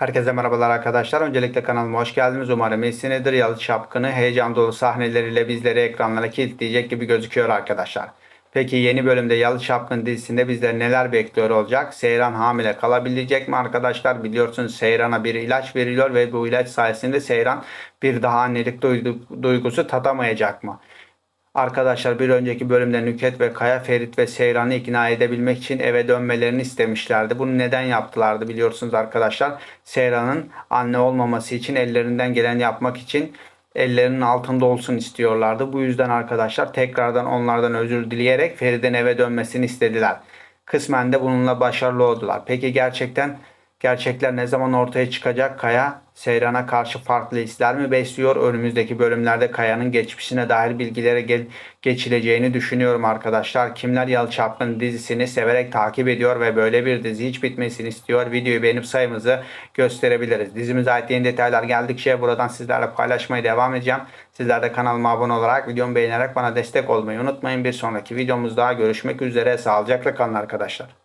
Herkese merhabalar arkadaşlar. Öncelikle kanalıma hoş geldiniz. Umarım iyisinizdir. Yalı Çapkını heyecan dolu sahneleriyle bizleri ekranlara kilitleyecek gibi gözüküyor arkadaşlar. Peki yeni bölümde Yalı Çapkın dizisinde bizleri neler bekliyor olacak? Seyran hamile kalabilecek mi arkadaşlar? Biliyorsunuz Seyran'a bir ilaç veriliyor ve bu ilaç sayesinde Seyran bir daha annelik duygu- duygusu tatamayacak mı? Arkadaşlar bir önceki bölümde Nüket ve Kaya Ferit ve Seyran'ı ikna edebilmek için eve dönmelerini istemişlerdi. Bunu neden yaptılardı biliyorsunuz arkadaşlar. Seyran'ın anne olmaması için ellerinden gelen yapmak için ellerinin altında olsun istiyorlardı. Bu yüzden arkadaşlar tekrardan onlardan özür dileyerek Ferit'in eve dönmesini istediler. Kısmen de bununla başarılı oldular. Peki gerçekten gerçekler ne zaman ortaya çıkacak? Kaya Seyran'a karşı farklı hisler mi besliyor? Önümüzdeki bölümlerde Kaya'nın geçmişine dair bilgilere gel- geçileceğini düşünüyorum arkadaşlar. Kimler Yalı dizisini severek takip ediyor ve böyle bir dizi hiç bitmesini istiyor. Videoyu beğenip sayımızı gösterebiliriz. Dizimize ait yeni detaylar geldikçe buradan sizlerle paylaşmaya devam edeceğim. Sizler de kanalıma abone olarak, videomu beğenerek bana destek olmayı unutmayın. Bir sonraki videomuzda görüşmek üzere. Sağlıcakla kalın arkadaşlar.